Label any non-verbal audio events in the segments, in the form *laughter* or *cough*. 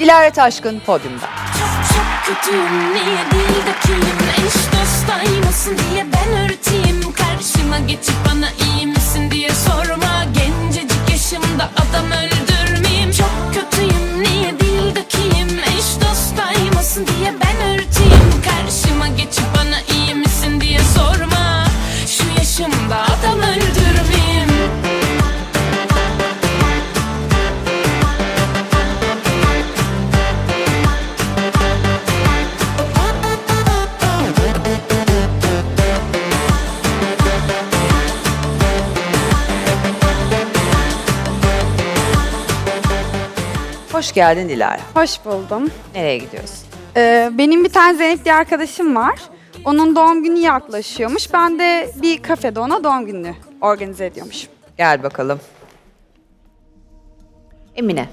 Dilara Taşkın podyumda. Çok aymasın diye ben Karşıma geçip bana iyi Hoş geldin Dilara. Hoş buldum. Nereye gidiyorsun? Ee, benim bir tane Zeynep diye arkadaşım var. Onun doğum günü yaklaşıyormuş. Ben de bir kafede ona doğum gününü organize ediyormuş. Gel bakalım. Emine.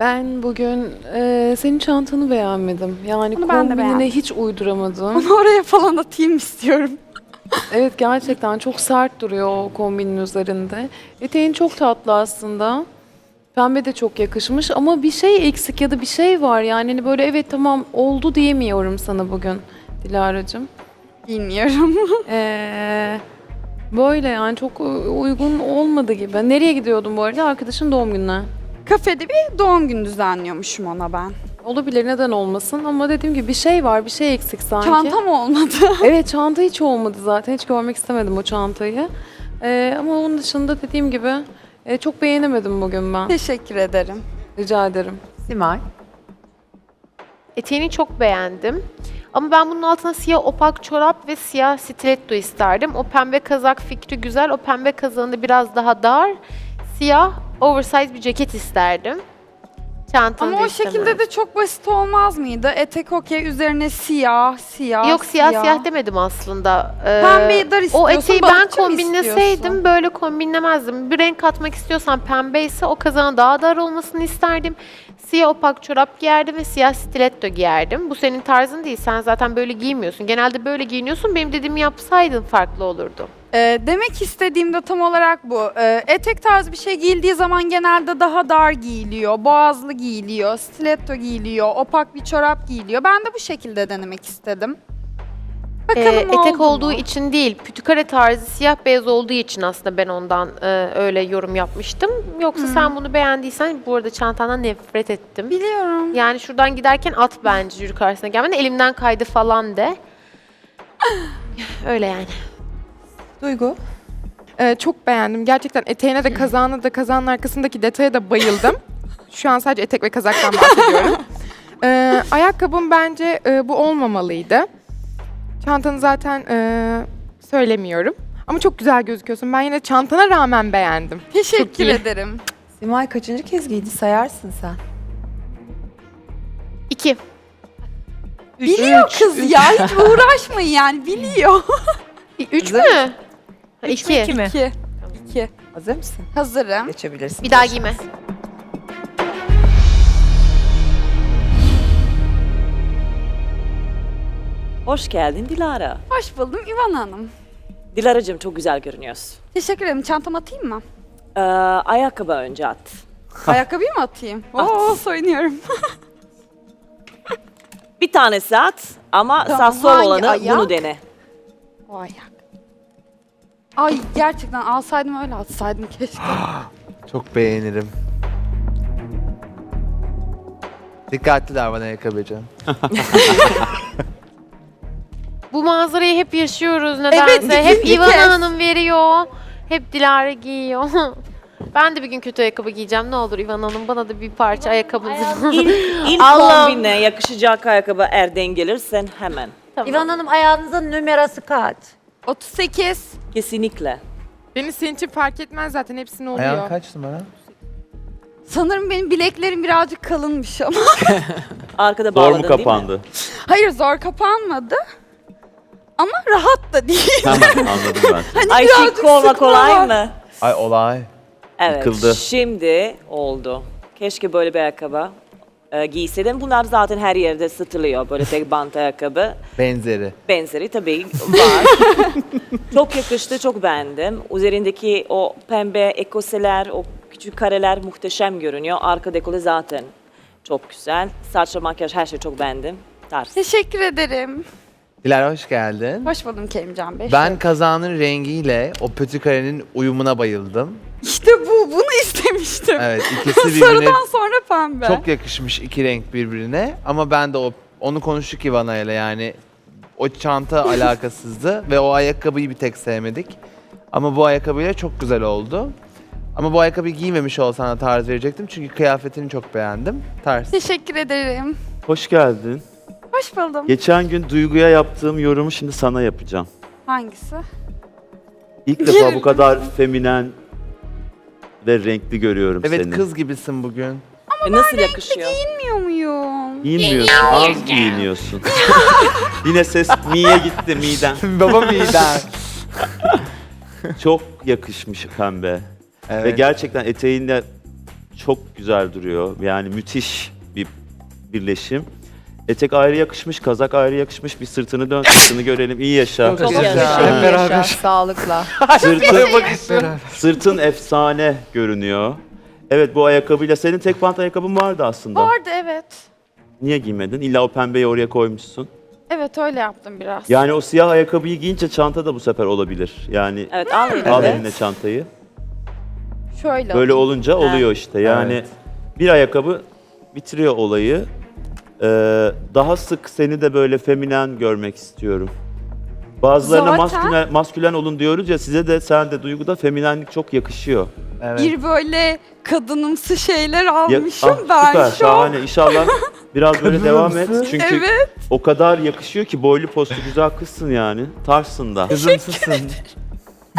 Ben bugün e, senin çantanı beğenmedim. Yani Onu ben de kombinine beğendim. hiç uyduramadım. Onu oraya falan atayım istiyorum. *laughs* evet gerçekten çok sert duruyor o kombinin üzerinde. Eteğin çok tatlı aslında. Pembe de çok yakışmış ama bir şey eksik ya da bir şey var yani hani böyle evet tamam oldu diyemiyorum sana bugün Dilara'cığım. Bilmiyorum. *laughs* Ee, böyle yani çok uygun olmadı gibi. Nereye gidiyordun bu arada? Arkadaşın doğum gününe. Kafede bir doğum günü düzenliyormuşum ona ben. Olabilir neden olmasın ama dediğim gibi bir şey var bir şey eksik sanki. Çantam olmadı. *laughs* Evet çanta hiç olmadı zaten. Hiç görmek istemedim o çantayı. Ee, ama onun dışında dediğim gibi e, çok beğenemedim bugün ben. Teşekkür ederim. Rica ederim. Simay. Eteğini çok beğendim. Ama ben bunun altına siyah opak çorap ve siyah stiletto isterdim. O pembe kazak fikri güzel. O pembe kazağında biraz daha dar. Siyah oversize bir ceket isterdim. Çantanı Ama o şekilde de çok basit olmaz mıydı? Etek okey üzerine siyah, siyah, Yok siyah siyah demedim aslında. Ee, Pembeyi dar O istiyorsun, eteği ben balıkçı mı kombinleseydim böyle kombinlemezdim. Bir renk katmak istiyorsan pembe ise o kazağın daha dar olmasını isterdim. Siyah opak çorap giyerdim ve siyah stiletto giyerdim. Bu senin tarzın değil. Sen zaten böyle giymiyorsun. Genelde böyle giyiniyorsun. Benim dediğimi yapsaydın farklı olurdu. Ee, demek istediğim de tam olarak bu. Ee, etek tarzı bir şey giyildiği zaman genelde daha dar giyiliyor, boğazlı giyiliyor, stiletto giyiliyor, opak bir çorap giyiliyor. Ben de bu şekilde denemek istedim. Bakalım Ee, etek oldu olduğu mu? için değil, pütükare tarzı siyah beyaz olduğu için aslında ben ondan e, öyle yorum yapmıştım. Yoksa sen bunu beğendiysen bu arada çantandan nefret ettim. Biliyorum. Yani şuradan giderken at bence jüri karşısına gelmeden elimden kaydı falan de. *laughs* Öyle yani. Duygu. Ee, çok beğendim. Gerçekten eteğine de kazağına da kazağın arkasındaki detaya da bayıldım. *laughs* Şu an sadece etek ve kazaktan bahsediyorum. *laughs* Ee, ayakkabım bence e, bu olmamalıydı. Çantanı zaten e, söylemiyorum. Ama çok güzel gözüküyorsun. Ben yine çantana rağmen beğendim. Teşekkür iyi. ederim. Simay kaçıncı kez giydi sayarsın sen. İki. Biliyor kız ya hiç *laughs* uğraşmayın yani biliyor. Üç mü? Ha, iki. İki. İki. Hazır mısın? Hazırım. Geçebilirsin. Bir daha giyme. Hoş geldin Dilara. Hoş buldum İvan Hanım. Dilara'cığım çok güzel görünüyorsun. Teşekkür ederim. Çantam atayım mı? Ee, ayakkabı önce at. *laughs* Ayakkabıyı mı atayım? Oo soyunuyorum. Bir tanesi at ama Tamam, sağ sol hangi olanı ayak? bunu dene. O ayak. Ay gerçekten alsaydım öyle atsaydım keşke. *gasps* Çok beğenirim. Dikkatli davran ayakkabıcı. *laughs* Bu manzarayı hep yaşıyoruz nedense. Evet, *laughs* hep ikinci İvan kez. Hanım veriyor. Hep Dilara giyiyor. *laughs* ben de bir gün kötü ayakkabı giyeceğim. Ne olur İvan Hanım bana da bir parça ayakkabınızı. İlk, ilk Allah'ım. kombine yakışacak ayakkabı erden gelirsen hemen. Tamam. İvan Hanım ayağınızın numarası kaç? 38. Kesinlikle. Beni senin için fark etmez zaten hepsini oluyor. Ayağın kaç numara? Sanırım benim bileklerim birazcık kalınmış ama. *laughs* *laughs* Arkada Zor bağladın mu değil mi? kapandı? Hayır zor kapanmadı. Ama rahat da değil. Tamam *laughs* anladım ben. Hani Ay birazcık şık olma sıkma kolay var. mı? Ay olay. Evet. Yıkıldı. Şimdi oldu. Keşke böyle bir ayakkabı e. Bunlar zaten her yerde satılıyor. Böyle tek bant ayakkabı. Benzeri. Benzeri tabii var. *laughs* çok yakıştı, çok beğendim. Üzerindeki o pembe ekoseler, o küçük kareler muhteşem görünüyor. Arka dekole zaten çok güzel. Saç ve makyaj her şey çok beğendim. Tarz. Teşekkür ederim. Dilara hoş geldin. Hoş buldum Kerimcan Bey. Ben kazanın rengiyle o pötü karenin uyumuna bayıldım. İşte bu. Bunu istemiştim. Evet ikisi *laughs* birbirine Sarıdan sonra pembe. çok yakışmış iki renk birbirine. Ama ben de o onu konuştuk Ivana ile yani o çanta *laughs* alakasızdı ve o ayakkabıyı bir tek sevmedik. Ama bu ayakkabıyla çok güzel oldu. Ama bu ayakkabıyı giymemiş olsan da tarz verecektim çünkü kıyafetini çok beğendim. Tarz. Teşekkür ederim. Hoş geldin. Hoş buldum. Geçen gün Duygu'ya yaptığım yorumu şimdi sana yapacağım. Hangisi? İlk defa bu kadar feminen ve renkli görüyorum Evet seni. kız gibisin bugün. E, nasıl yakışıyor? Bilmiyor muyum? Giyinmiyorsun, az giyiniyorsun. *laughs* Yine ses mi'ye gitti mi'den. *laughs* Baba miden. *laughs* Çok yakışmış pembe. Ve Evet. gerçekten eteğinde çok güzel duruyor. Yani müthiş bir birleşim. Etek ayrı yakışmış, kazak ayrı yakışmış. Bir sırtını dön, sırtını görelim. İyi yaşa. Çok Yaşa, güzel. yaşa, sağlıkla. *laughs* Sırtın, sırtın efsane görünüyor. Evet bu ayakkabıyla senin tek pant ayakkabın vardı aslında. Vardı evet. Niye giymedin? İlla o pembeyi oraya koymuşsun. Evet öyle yaptım biraz. Yani o siyah ayakkabıyı giyince çanta da bu sefer olabilir. Yani Evet al yine al de. eline çantayı. Şöyle. Böyle olunca oluyor işte. Yani Evet. bir ayakkabı bitiriyor olayı. Ee, daha sık seni de böyle feminen görmek istiyorum. Bazılarına Zaten- maskülen, maskülen olun diyoruz ya size de sen de duyguda feminenlik çok yakışıyor. Evet. Bir böyle kadınımsı şeyler Ya- almışım ah, ben süper, şu an. şahane. İnşallah biraz böyle devam et. Çünkü Evet. o kadar yakışıyor ki boylu postlu güzel kızsın yani. Tarsın da. Kızımsın.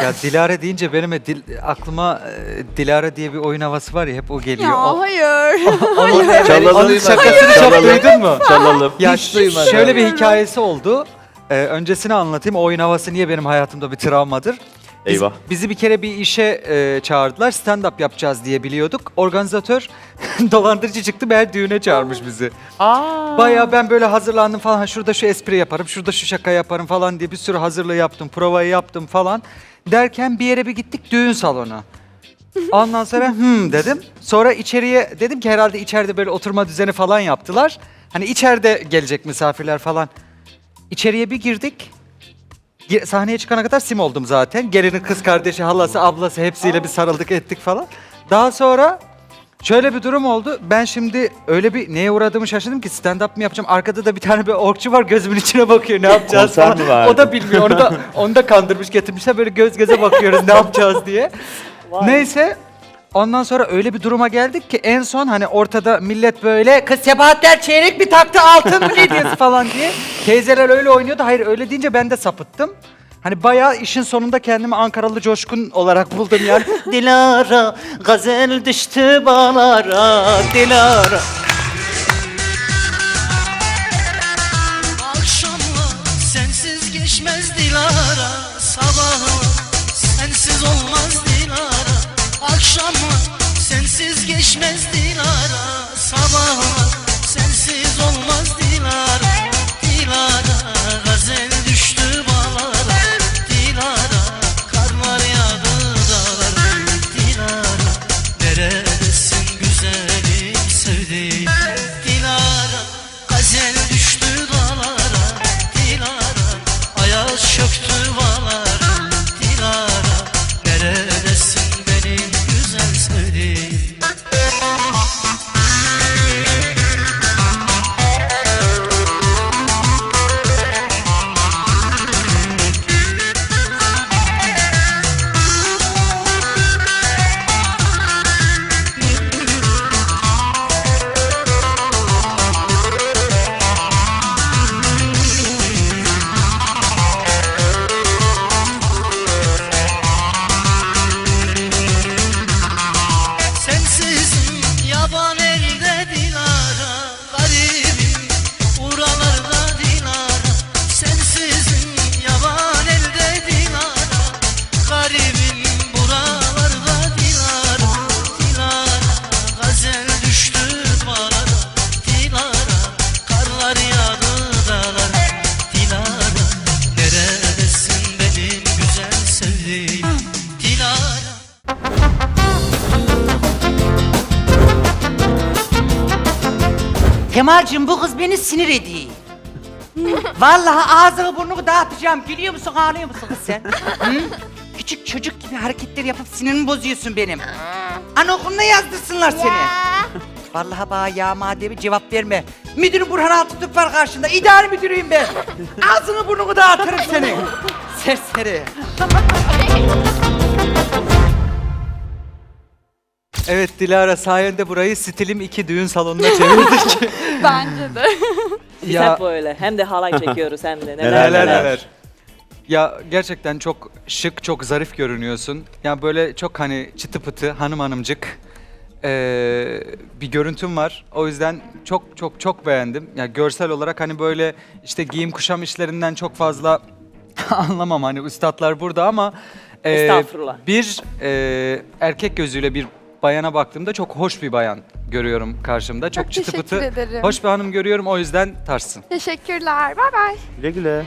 Ya Dilara deyince benim de dil- aklıma e, Dilara diye bir oyun havası var ya hep o geliyor. Ya O- hayır. *laughs* onun, Çalalım. onun şakasını çok Çalalım. duydun mu? Çalalım. Ya Hiç duymadım. şöyle bir hikayesi oldu. Ee, öncesini anlatayım. O oyun havası niye benim hayatımda bir travmadır? Biz- Eyvah. bizi bir kere bir işe e, çağırdılar. Stand-up yapacağız diye biliyorduk. Organizatör *laughs* dolandırıcı çıktı. Meğer düğüne çağırmış bizi. Bayağı ben böyle hazırlandım falan. Ha, Şurada şu espri yaparım, şurada şu şaka yaparım falan diye bir sürü hazırlığı yaptım. Provayı yaptım falan. Derken bir yere bir gittik düğün salonu. Ondan sonra hmm dedim. Sonra içeriye dedim ki herhalde içeride böyle oturma düzeni falan yaptılar. Hani içeride gelecek misafirler falan. İçeriye bir girdik. Ge- Sahneye çıkana kadar sim oldum zaten. Gelinin kız kardeşi, halası, ablası hepsiyle bir sarıldık ettik falan. Daha sonra şöyle bir durum oldu. Ben şimdi öyle bir neye uğradığımı şaşırdım ki stand-up mı yapacağım? Arkada da bir tane bir orkçu var gözümün içine bakıyor ne yapacağız Konser falan. O da bilmiyor. Onu da, onu da kandırmış getirmişler böyle göz göze bakıyoruz ne yapacağız diye. Neyse Ondan sonra öyle bir duruma geldik ki en son hani ortada millet böyle kız Sebahatler çeyrek bir taktı altın mı ne diyorsun *laughs* falan diye. Teyzeler öyle oynuyordu. Hayır öyle deyince ben de sapıttım. Hani bayağı işin sonunda kendimi Ankaralı coşkun olarak buldum yani. *laughs* Dilara gazel düştü bağlara Dilara. geçmezdi Kemal'cim bu kız beni sinir ediyor. *laughs* Vallahi ağzını burnunu dağıtacağım. Gülüyor musun ağlıyor musun kız sen? *laughs* Hı? Küçük çocuk gibi hareketler yapıp sinirimi bozuyorsun benim. Anaokuluna yazdırsınlar seni. *laughs* Vallahi bana ya mademi cevap verme. Müdür Burhan Altıntürk var karşında. İdare müdürüyüm ben. Ağzını burnunu dağıtırım seni. Serseri. *laughs* Evet Dilara sayende burayı stilim 2 düğün salonuna çevirdik. *laughs* Bence de. Biz hep böyle. Hem de halay çekiyoruz hem de. Neler Neler, Neler neler. neler. Ya gerçekten çok şık, çok zarif görünüyorsun. Ya böyle çok hani çıtı pıtı, hanım hanımcık ee, bir görüntüm var. O yüzden çok çok çok beğendim. Ya görsel olarak hani böyle işte giyim kuşam işlerinden çok fazla *laughs* anlamam hani üstadlar burada ama ee, Estağfurullah. bir ee, erkek gözüyle bir bayana baktığımda çok hoş bir bayan görüyorum karşımda. Çok, Çok çıtı teşekkür pıtı, ederim. hoş bir hanım görüyorum. O yüzden tarsın. Teşekkürler. Bay bay. Güle güle.